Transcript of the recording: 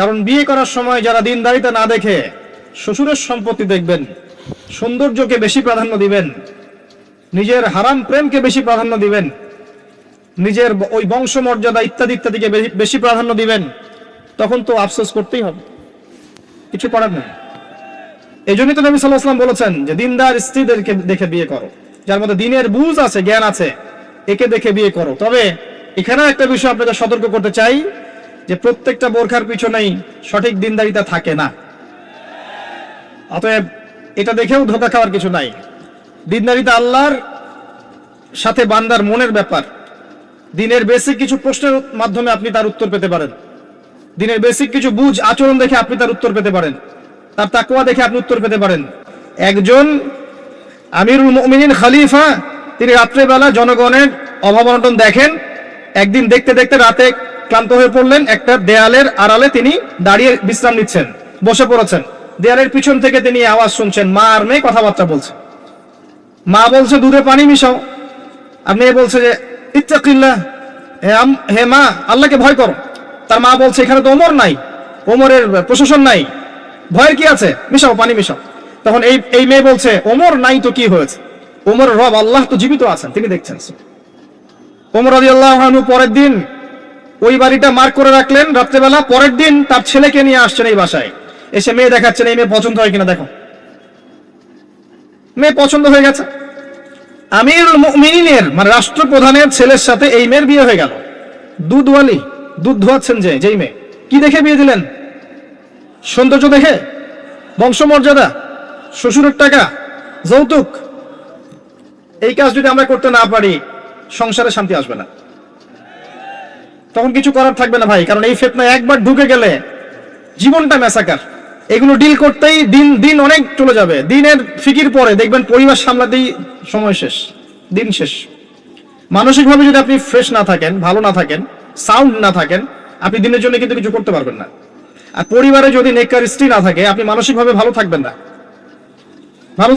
কারণ বিয়ে করার সময় যারা দিনদারিতা না দেখে, শ্বশুরের সম্পত্তি দেখবেন, সৌন্দর্যকে বেশি প্রাধান্য দিবেন, নিজের হারাম প্রেমকে বেশি প্রাধান্য দিবেন, নিজের ওই বংশমর্যাদা ইত্যাদি ইত্যাদিকে বেশি প্রাধান্য দিবেন, তখন তো আফসোস করতেই হবে। কিছু করার নেই। এই জন্যই তো নবী সাল্লাহ আসলাম বলেছেন যে, দিনদার স্ত্রীদেরকে দেখে বিয়ে করো। যার মধ্যে দিনের বুঝ আছে, জ্ঞান আছে, একে দেখে বিয়ে করো। তবে এখানেও একটা বিষয় আপনাদের সতর্ক করতে চাই। যে প্রত্যেকটা বোরখার পিছনেই সঠিক দিনদারিতা থাকে না। অতএব এটা দেখেও ধোকা খাওয়ার কিছু নাই। দিনদারিতা আল্লাহর সাথে বান্দার মনের ব্যাপার। দিনের বেসিক কিছু প্রশ্নের মাধ্যমে আপনি তার উত্তর পেতে পারেন। দিনের বেসিক কিছু বুঝ আচরণ দেখে আপনি তার উত্তর পেতে পারেন। তার তাকুয়া দেখে আপনি উত্তর পেতে পারেন। একজন আমিরুল মুমিনিন খলিফা, তিনি রাত্রেবেলা জনগণের অভাব অনটন দেখেন। একদিন দেখতে দেখতে রাতে ক্লান্ত হয়ে পড়লেন একটা দেয়ালের আড়ালে তিনি দাঁড়িয়ে বিশ্রাম নিচ্ছেন, বসে পড়েছেন। দেয়ালের পিছন থেকে তিনি আওয়াজ শুনছেন, মা আর মেয়ে কথাবার্তা বলছে। মা বলছে দূরে পানি মিশাও। আর মেয়ে বলছে যে হে আম- হে মা, আল্লাহকে ভয় করো। তার মা বলছে, এখানে তো ওমর নাই, ওমরের প্রশাসন নাই। ভয়ের কি আছে? মিশাও, পানি মিশাও। তখন এই এই মেয়ে বলছে, ওমর নাই তো কি হয়েছে? ওমর রব আল্লাহ তো জীবিত আছেন, তিনি দেখছেন। ওমর রাজি আল্লাহ পরের দিন ওই বাড়িটা মার্ক করে রাখলেন রাত্রেবেলা, পরের দিন তার ছেলেকে নিয়ে আসছেন এই বাসায়। এসে মেয়ে দেখাচ্ছেন, এই মেয়ে পছন্দ হয় কিনা দেখো। মেয়ে পছন্দ হয়ে গেছে। আমিরুল মুমিনিনের মানে রাষ্ট্রপ্রধানের ছেলের সাথে এই মেয়ের বিয়ে হয়ে গেল। দুধওয়ালি দুধ ধোয়াচ্ছেন যে, যেই মেয়ে। কি দেখে বিয়ে দিলেন? সৌন্দর্য দেখে? বংশমর্যাদা? শ্বশুরের টাকা? যৌতুক? এই কাজ যদি আমরা করতে না পারি, সংসারে শান্তি আসবে না। তখন কিছু করার থাকবে না ভাই, কারণ এই ফেতনা একবার ঢুকে গেলে জীবনটা মেসাকার এগুলো ডিল করতেই দিন দিন অনেক চলে যাবে। দিনের ফিকির পরে দেখবেন পরিবার সামলাতেই সময় শেষ, দিন শেষ। মানসিকভাবে যদি আপনি ফ্রেশ না থাকেন, ভালো না থাকেন সাউন্ড না থাকেন, আপনি দিনের জন্য কিন্তু কিছু করতে পারবেন না। আর পরিবারে যদি নেককার স্ত্রী না থাকে, আপনি মানসিকভাবে ভালো থাকবেন না। ভালো